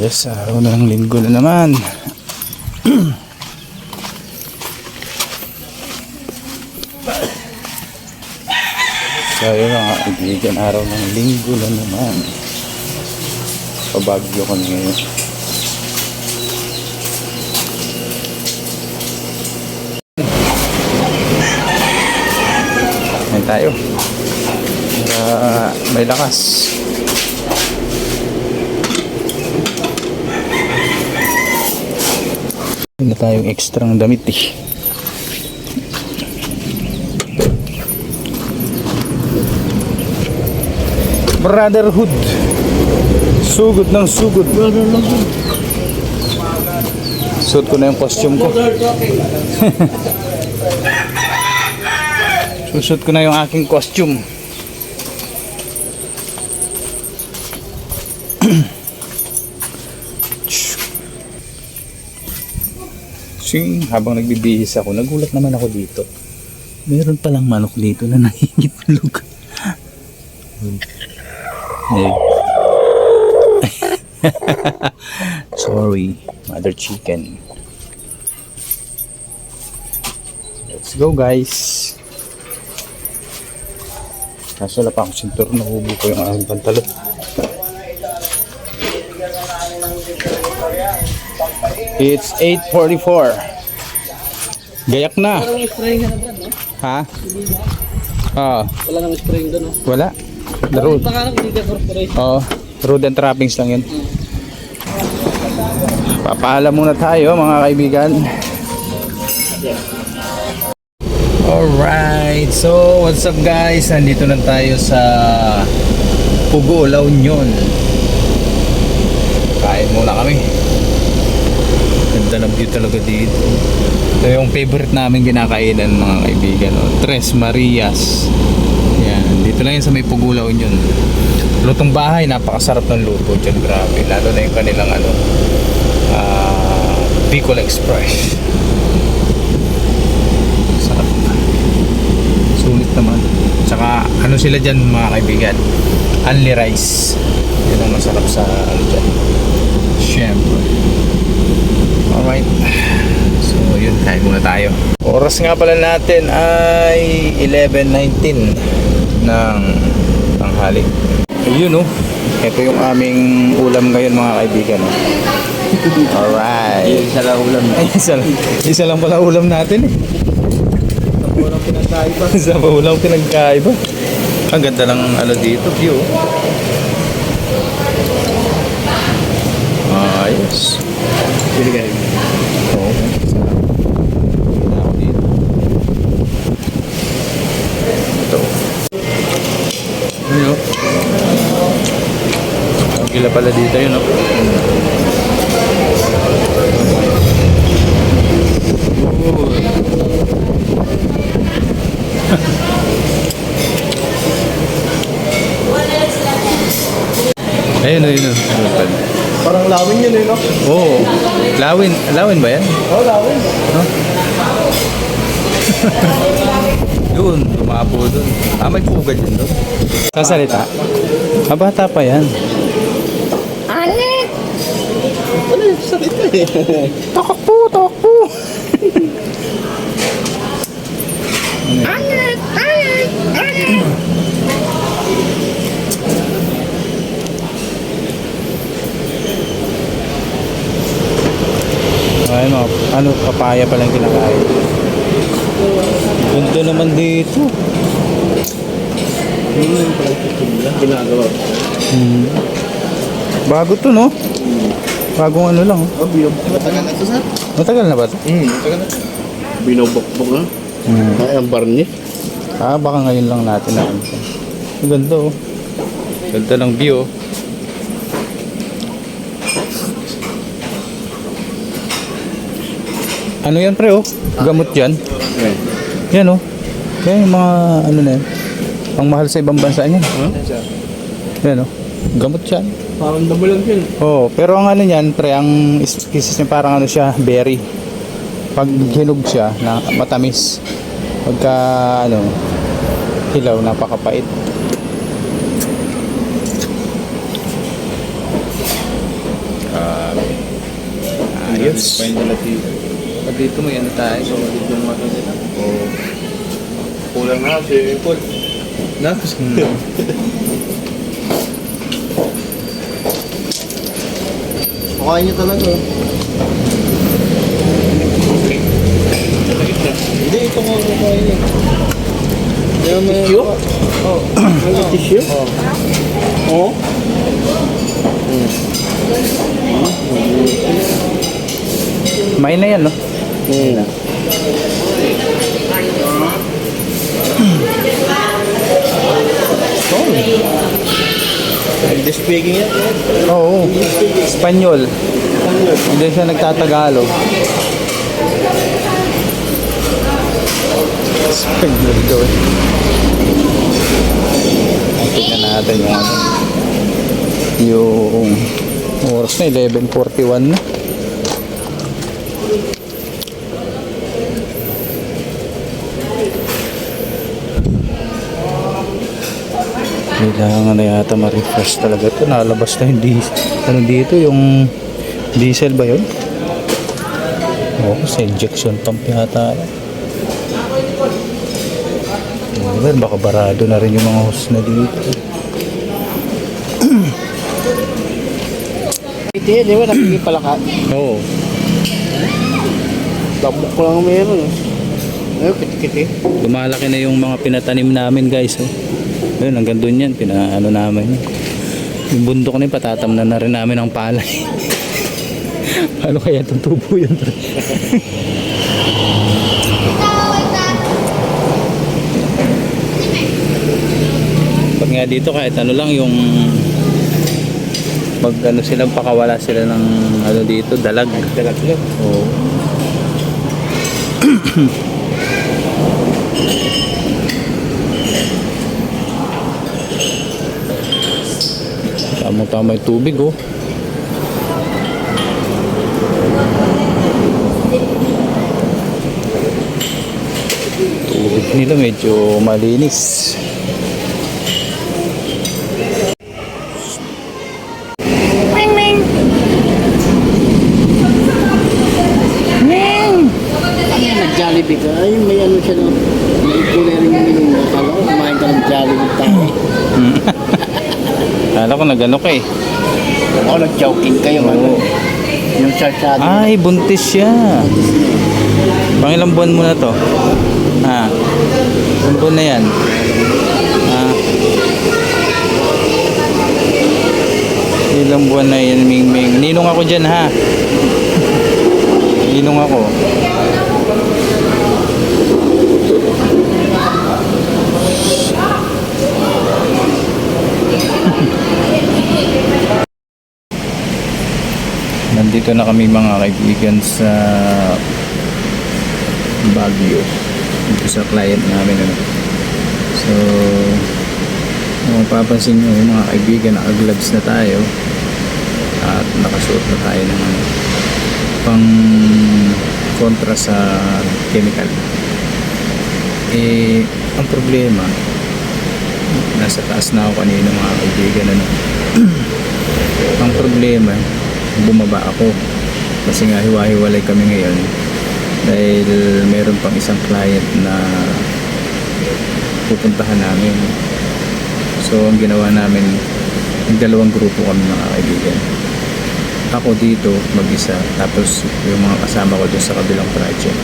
Yes, araw na ng linggo na naman. so, yun mga kaibigan, araw ng linggo na naman. Pabagyo kami ngayon. Ngayon tayo. Para may lakas. Tayong ekstrang damit eh. Brotherhood. Sugod ng sugod. Suot ko na yung costume ko. Susot ko na yung aking costume. Sing, habang nagbibihis ako, nagulat naman ako dito. Meron palang manok dito na nangingitlog. Sorry, mother chicken. Let's go guys. Kaso wala pa akong sintur, nahubo ko yung aking pantalon. It's 8.44. Gayak na. Walang spraying na brad, no? Ha? Ah, Wala nang spraying doon, no? wala. The road. Pangarap, hindi ka corporation. Oo, road and trappings lang yun. Papaalam muna tayo mga kaibigan. Alright, so what's up guys? Nandito na tayo sa Pugo, La Union. Kain muna kami. Ganda ng view talaga dito. Ito yung favorite namin kinakainan mga kaibigan. Oh. Tres Marias. Yan, dito lang yun sa may Pugo, La Union. Lutong bahay, napakasarap ng luto dyan. Grabe. Lalo na yung kanilang ano, ah, Bicol Express. Sarap. Sulit naman. Tsaka ano sila dyan mga kaibigan? Only rice. Yun ang masarap sa ano dyan. Siyempre. Alright. So yun, kain muna tayo. Oras nga pala natin ay 11.19 ng tanghali. Ayun oh. Ito yung aming ulam ngayon mga kaibigan. Alright. Isa lang ulam. Ay, isa lang, isa lang pala ulam natin eh. Walang pinagkaiba. Isa pa ulam pinagkaiba. Ang ganda ng ano dito, view. Ayos. Pili ka rin. Oo. Sarap. Tingnan ako dito. Ito. Ayun. Gila pala dito yun, no? Ayun, ayun, ayun. Parang lawin yun eh, no? Oo. Lawin. Lawin ba yan? Oo, lawin. Yun, tumapo dun. Ah, may pugad yun dun. Sasalita? Ah, bata pa yan. Ano yung salita eh? Takakpo, takakpo. Ay, mga, ano, papaya pa lang kinakain. Ganda naman dito. Yun yung pala ginagawa. Hmm. Bago to, no? Bagong ano lang. oh. Binog. Matagal na ito, sir? Matagal na ba to? Hmm, matagal na. Binobok-bok na. Hmm. Ay, ang barney. Ah, baka ngayon lang natin na ano. Ang ganda oh. Ganda ng view oh. Ano yan pre oh? Gamot yan? Eh. Yan oh. Yan yung mga ano na yan. Ang mahal sa ibang bansa niyan. Huh? Yan oh. Gamot yan. Parang damulang yun. Oh, pero ang ano niyan, pre, ang species niya parang ano siya, berry. Pag hinog siya, na matamis. Pagka ano, hilaw, napakapait. Ah, Ayos. Pag dito may ano tayo, so dito yung ano nila. Oo. Kulang na si Paul. Na? Mukha niyo talaga. Hindi, ito kukain niya. Kaya may... Tissue? Oo. Ano tissue? Oo. Oo? May na yan, no? Hmm. English speaking yan. Oo. Espanyol. Hindi siya nagtatagalog. Espanyol daw eh. Tingnan natin yung ano. Yung oras na 11.41 na. Kailangan na yata ma-refresh talaga ito. Nalabas na yung diesel. Ano dito? Yung diesel ba yun? Oo, sa injection pump yata. Well, baka barado na rin yung mga hose na dito. Hindi, di ba? Nakikipalakat. Oo. Damok ko lang meron. eh. Ayun, kiti-kiti. Lumalaki na yung mga pinatanim namin guys. Oh. Ayun, hanggang doon yan. Pinaano namin. Yung bundok na yun, patatam na na rin namin ang palay. Paano kaya itong tubo yun? Pag nga dito kahit ano lang yung pag ano sila pakawala sila ng ano dito dalag Dalag lang. Oo. Tama-tama yung tubig oh. Tubig nila medyo malinis. Ano yung nag-jollibee ka? Ay, may ano siya na, may kulay rin yung minum mo. Kala ko, kumain ka ng jollibee tayo. Kala ko nagano ka eh. Ako nag-joking kayo, ano? Yung sarsyado. Ay, buntis siya. Pangilang buwan mo na to? Ha? Ilang buwan na yan? Ha? Ilang buwan na yan, Ming Ming. Ninong ako dyan, ha? Ninong ako. Nandito na kami mga kaibigan sa Baguio. Dito sa client namin. Ano. So, kung mapapansin nyo mga kaibigan, naka-gloves na tayo. At nakasuot na tayo ng ano, pang kontra sa chemical. Eh, ang problema, nasa taas na ako kanina mga kaibigan. Ano. ang problema, bumaba ako. Kasi nga hiwa-hiwalay kami ngayon. Dahil meron pang isang client na pupuntahan namin. So ang ginawa namin dalawang grupo kami mga kaibigan. Ako dito mag-isa. Tapos yung mga kasama ko dun sa kabilang project.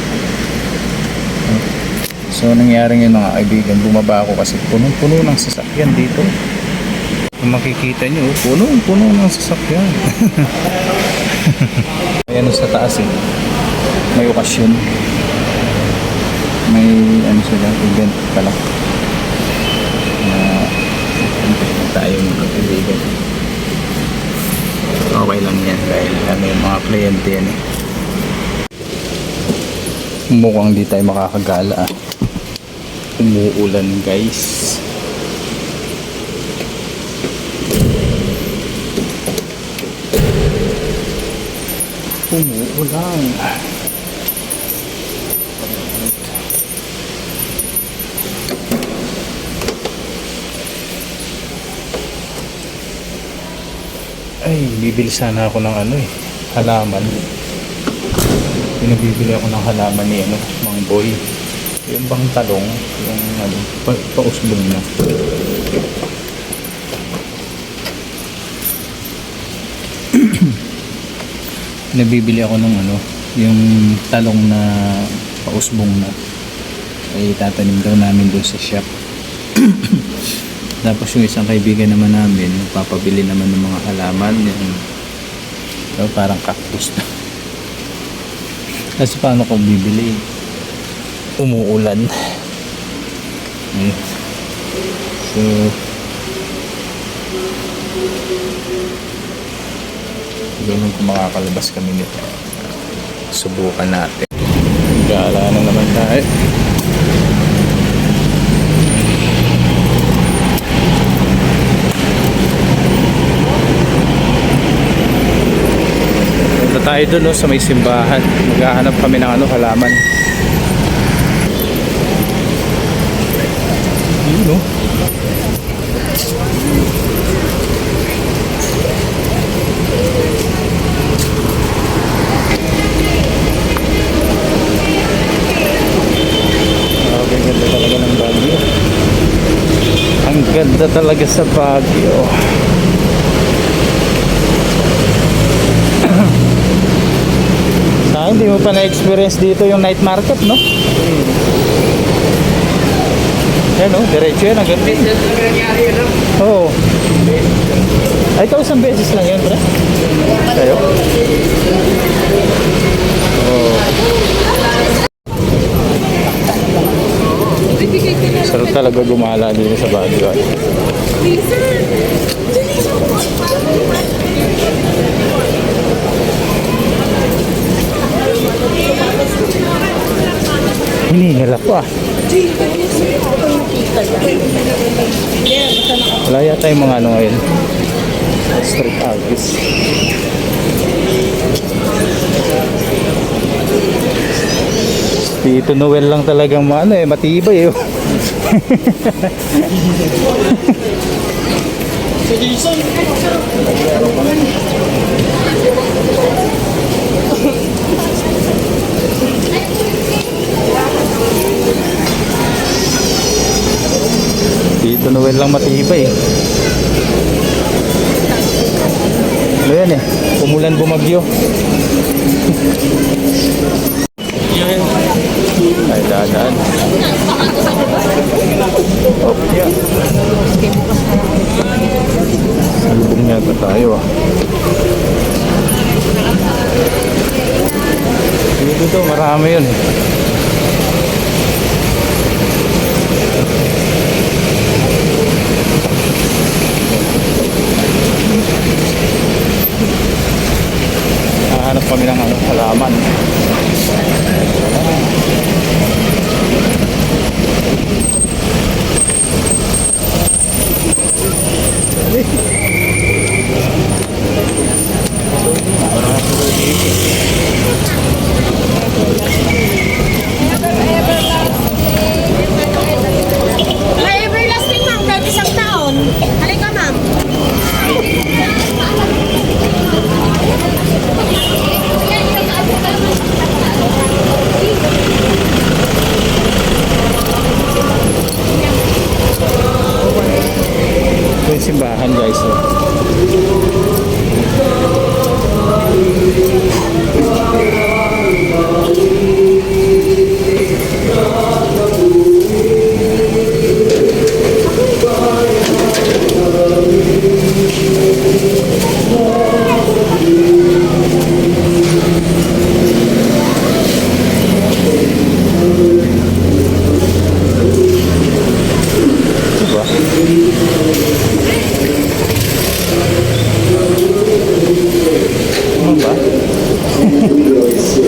So nangyari ngayon mga kaibigan bumaba ako kasi punong-puno ng sasakyan dito kung makikita nyo, punong-puno ng sasakyan. Ayan sa taas eh. May okasyon. May ano sila, event pala. Na uh, tayo mga kaibigan. Okay lang yan dahil ano yung mga kliyente yan eh. Mukhang di tayo makakagala ah. Umuulan guys. Umuulan. Ay, bibili sana ako ng ano eh, halaman. Pinabibili ako ng halaman ni ano, Mang Boy. Yung bang talong, yung ano, pa, pausbong na. Nabibili ako ng ano, yung talong na pausbong na. Ay tatanim daw namin doon sa shop. Tapos yung isang kaibigan naman namin, papabili naman ng mga halaman, yung oh, parang cactus na. Kasi paano kung bibili? Umuulan. So, ganun kung makakalabas kami nito. Subukan natin. Gala na naman tayo. Tayo doon no, sa may simbahan. Maghahanap kami ng ano, halaman. Ganda talaga sa Baguio. Sa hindi mo pa na-experience dito yung night market, no? Yan, no? Diretso yan, ang ganda. Oo. Ay, ikaw isang beses lang yun, pre? Kayo? Talaga gumala dito sa Baguio. ako ah. Wala yata yung mga ano ngayon. Street artist. Tito Noel lang talagang maano eh, matibay eh. Tito Noel lang matibay. Ano yan eh, umulan bumagyo. Ay, dadaan. Yeah. Salubong yata tayo ah. Dito to, marami yun. Hahanap kami ng ano, halaman.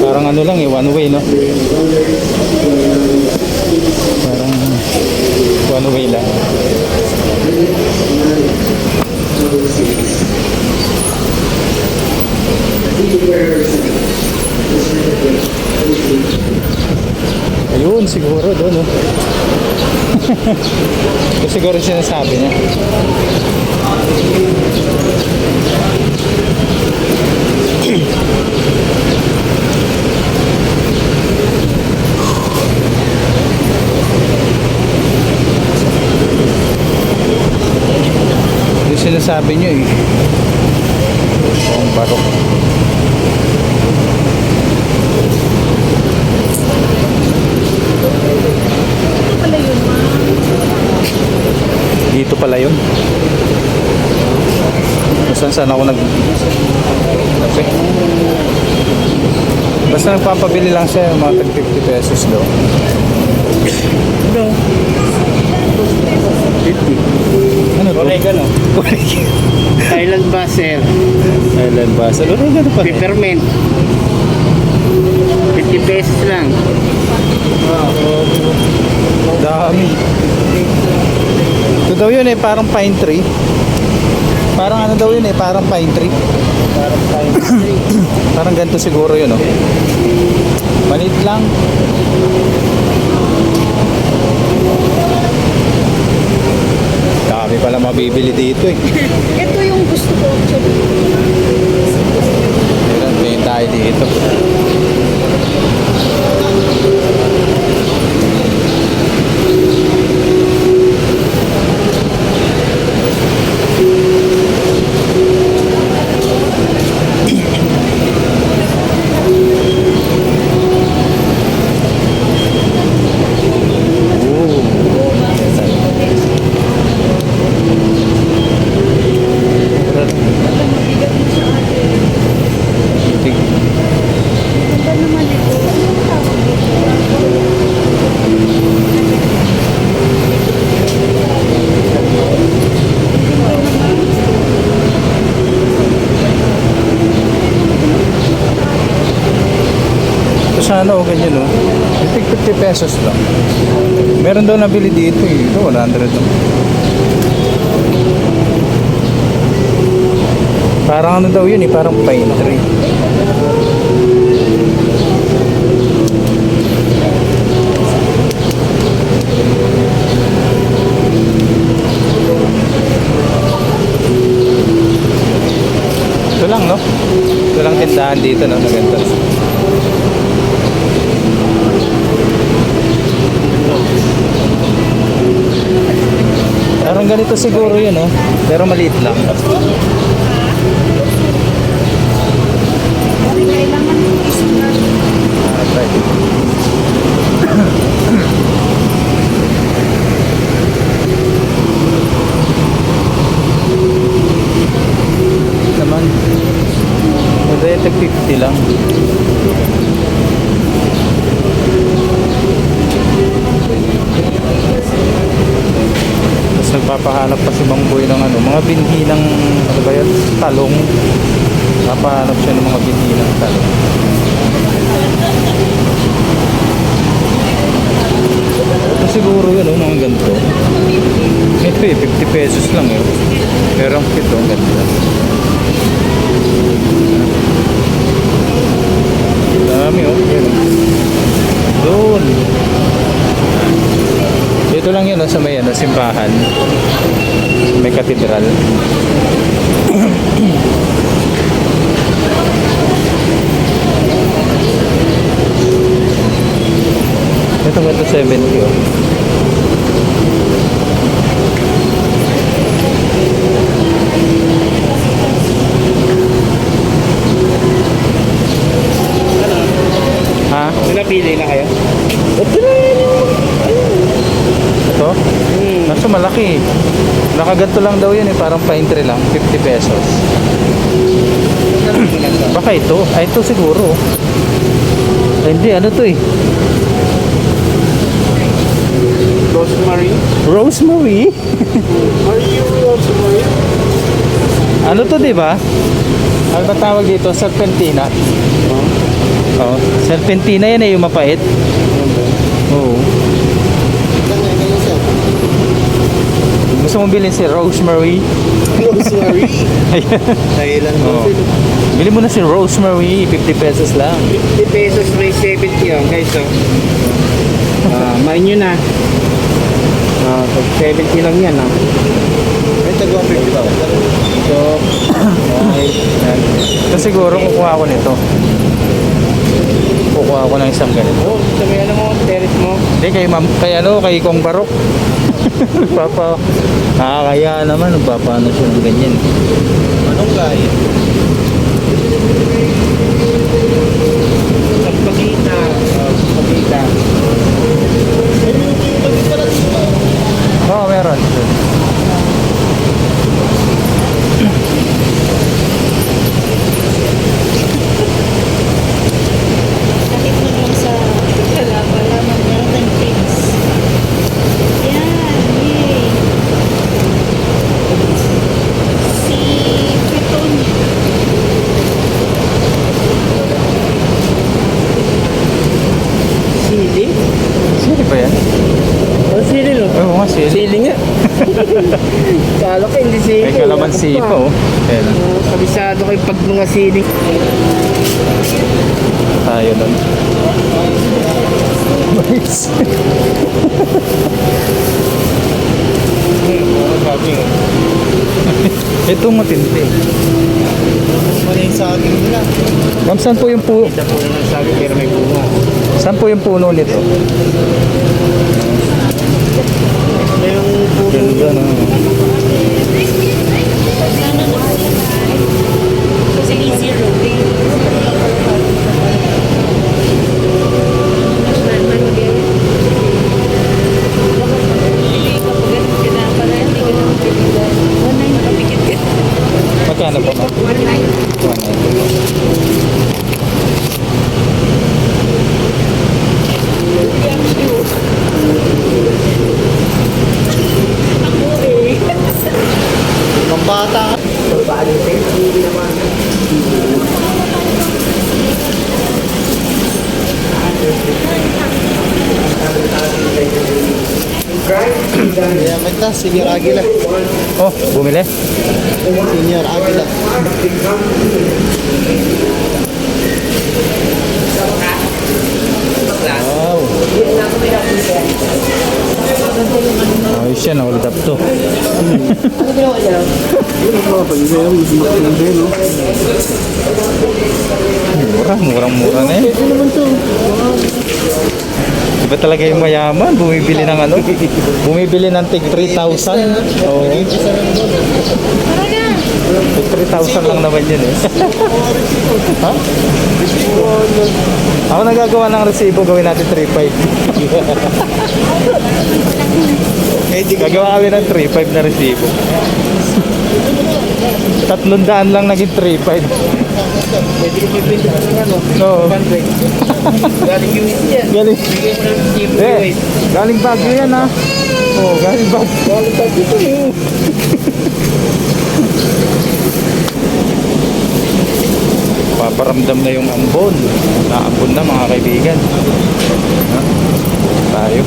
Parang ano lang eh, one way no? Parang one way lang. Ayun, siguro doon no? Ito siguro sinasabi niya. sinasabi nyo eh. Ang barok. Ito pala yun, ma'am. Dito pala yun. Saan saan ako nag... Kasi... Basta nagpapabili lang siya yung mga tag 50 pesos daw. Ano? 50. Ano to? Oregano. Thailand basil. Thailand basil. Ano gano'n pa? Peppermint. 50 pesos lang. Dami. Ito daw yun eh, parang pine tree. Parang ano daw yun eh, parang pine tree. Parang Thailand. Parang ganito siguro yun oh. Maliit lang. Dami pala mabibili dito eh. Ito yung gusto ko actually. Meron, tingin tayo dito. Ito naman ito. Ano tawag dito? Ito sana o ganyan o. Yung tig 50 pesos lang. Meron daw nabili dito eh. Ito 100 lang. Parang ano daw yun eh. Parang pine tree. Ito lang no? Ito lang tindahan dito no? Ganito siguro yun, oh. Pero maliit lang. Kailangan is na. Ah, try. Naman. Ito yung 50 lang. Tapos nagpapahanap pa si Mang ng ano, mga binhi ng, ano ba yan, talong. Napahanap siya ng mga binhi ng talong. Ito siguro yun, oh, mga ganito. Ito eh, 50 pesos lang eh. Pero ang kito, ang ganda. Dami oh, yun oh. Doon. Dito lang yun oh, sa may ano, simbahan. May katedral. Ito ba ito 70 oh. Ha? Napili na kayo? Ito? Hmm. Naso malaki. Nakaganto lang daw yun eh, parang tree lang, 50 pesos. Baka ito. Ay, ito siguro. Ay, hindi, ano to eh? Rosemary. Rosemary? Are you rosemary? Ano to, di ba? Ano ba tawag dito? Serpentina? Oo. Serpentina yan eh, yung mapait. Oo. Gusto mong bilhin si Rosemary? Rosemary. Ayan. Thailand Oo. Bili mo na si Rosemary, 50 pesos lang. 50 pesos may 70 yan guys oh. Ah, main nyo na. Ah, pag 70 lang yan ah. May tagwa 50 So, okay. Ito siguro kukuha ko nito. Kukuha ko ng isang ganito. Oh, sabihan mo, terrace mo. Hindi, kay, ma'am, kay ano, kay Kong Barok. Papa, nakakaya naman. Nagpapaano siya ng ganyan. Anong gaya? Pagpagita. Uh, pagpagita. Oo, oh, meron. Kahit man lang sa kalapa, laman meron tayong drinks. Yan, yay! Si Piton. Sili? Sili ba yan? Oh, sili no? Oo nga, sili. Sili nga. Kala ko hindi sili. May kalamansi pa oh. Ayan. Oh, kabisado kayo pag mga sili. Tayo nun. Nice. Ito matindi. Mali yung saging nila. Ma'am, saan po yung pu Kita po naman saging pero may bunga. saan po yung puno nito? May yung puno. Ganda na. Sana na Kasi easy road. Magkano po? 190. 190. Senior Aguila. Oh, bumili? Senior Aguila. Wow. Ayos yan, hold up to. Mura, murang mura na eh. Iba talaga yung mayaman, bumibili ng ano, bumibili ng tig 3,000. Oo, tig 3,000 lang naman yun eh. ha? Ako nagagawa ng resibo, gawin natin 3,500. Gagawa kami ng 3,500 na resibo. Tatlong daan lang naging 3,500. Pwede ko pipinto ng ano. Oo. Galing US yan. Galing. Bigay mo ng tip Eh, galing Baguio yan ha. Oo, galing Baguio. Galing pa dito eh. Paparamdam na yung ambon. Naambon na mga kaibigan. Ha? Tayo.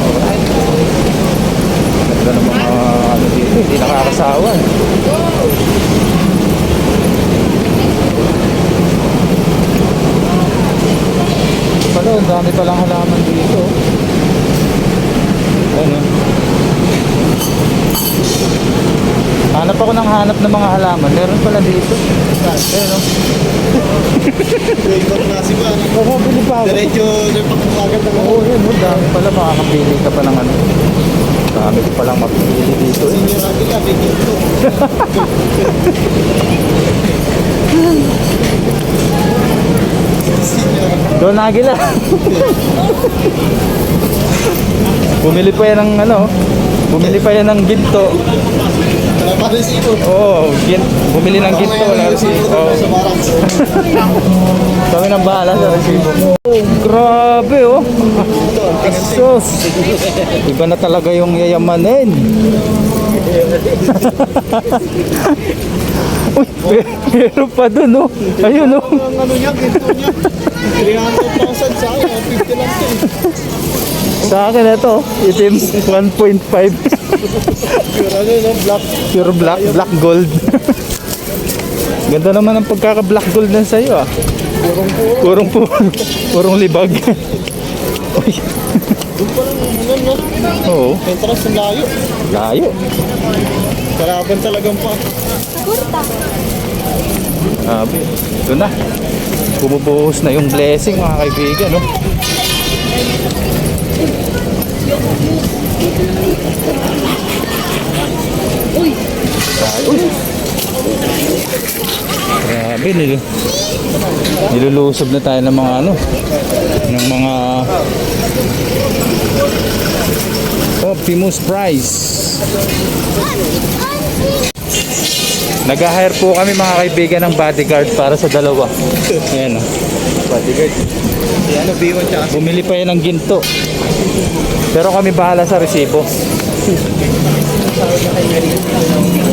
Alright. Ganda ng mga ano dito, hindi nakakasawa. Pala, ang dami palang halaman dito. Ano? Hanap ako ng hanap ng mga halaman. Meron pala dito. Ayun, no? Na si Juan. Nakabili pa ako. Diretso, agad na Oo, yun. no? Dami pala. Makakapili ka pa ng Dami ko palang mapili dito. Eh. Senior Aguila. Bumili pa yan ng ano. Bumili pa yan ng ginto. Oo, gin, bumili ng ginto. Wala. Sa barang. Kami nang bahala sa resibo. Oh, grabe oh. Sus. Iba na talaga yung yayamanin. Uy, mer- meron pa dun oh. Ayun oh. Ang ano niya, ginto niya. 300,000 sa akin. 50 lang ito. Sa akin ito, itim 1.5. Pure ano, no? Black. Pure black, black gold. Ganda naman ang pagkaka-black gold na sa'yo ah. Purong puro. Purong libag. Uy, Doon pa lang, ano, no? oo. Entrance ang layo. Layo. Kalaban talagang pa. Grabe. Ito na. Bumubuhos na yung blessing mga kaibigan. No? Grabe, nil nilulusob na tayo ng mga ano, ng mga Optimus Prize. Nag-hire po kami mga kaibigan ng bodyguard para sa dalawa. Ayan o. Bodyguard. Si ano, B1 tsaka Bumili pa yan ng ginto. Pero kami bahala sa resibo.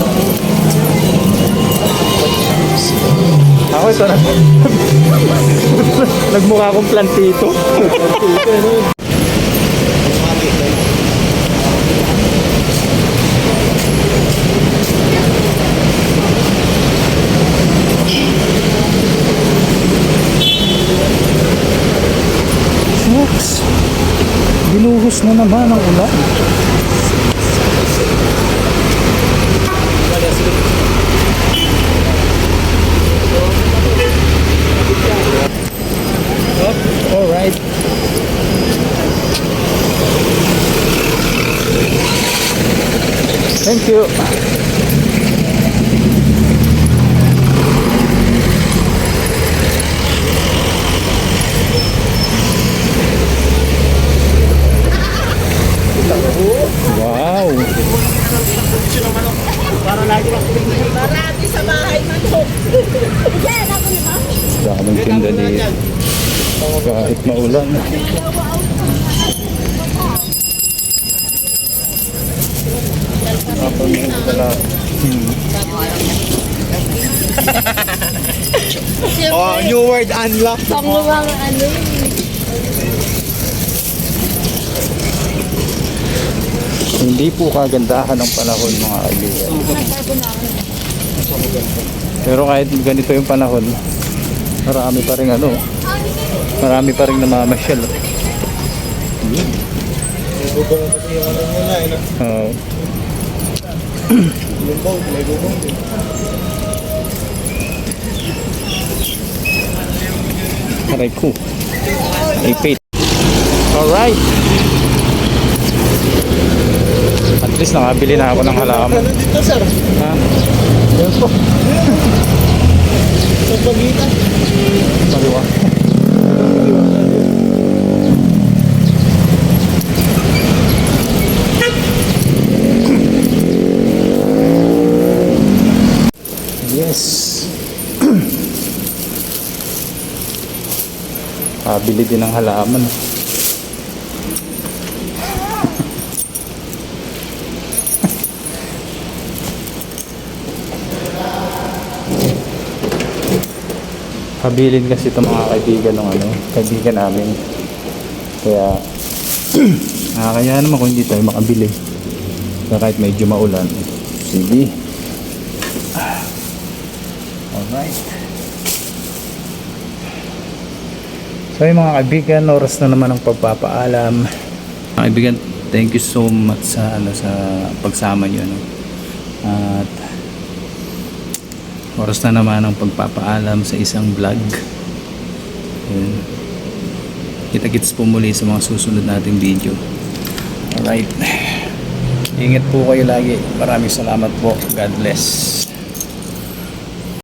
Ako ito na. Nagmukha akong plantito. Shucks. Binuhos na naman ang ulan. Oh, all right. Thank you. Wow. Marami sa bahay manok. Yan, ako na ba? Daming tinda dito. Kahit maulan. Kapag may wala. Word unlock. Panguwang ano Hindi po kagandahan ng panahon mga kaibigan. Pero kahit ganito yung panahon, marami pa rin ano, marami pa rin namamasyal. May bubong kasi yung ano muna, eh? Oo. Yung boat, may bubong. Aray ko. Ipit. Alright. At least nakabili na ako ng halaman. Ano dito, sir? Ha? Yan po. Sa pagitan. Maliwa. Yes. Pabili din ng halaman. Pabilin kasi itong mga kaibigan ng ano, kaibigan namin. Kaya, nakakaya naman kung hindi tayo makabili. Kaya kahit medyo maulan. Sige. Ah. Alright. So yung mga kaibigan, oras na naman ang pagpapaalam. Mga kaibigan, thank you so much sa ano sa pagsama niyo no. At oras na naman ang pagpapaalam sa isang vlog. Kita-kits po muli sa mga susunod nating video. Alright. Ingat po kayo lagi. Maraming salamat po. God bless.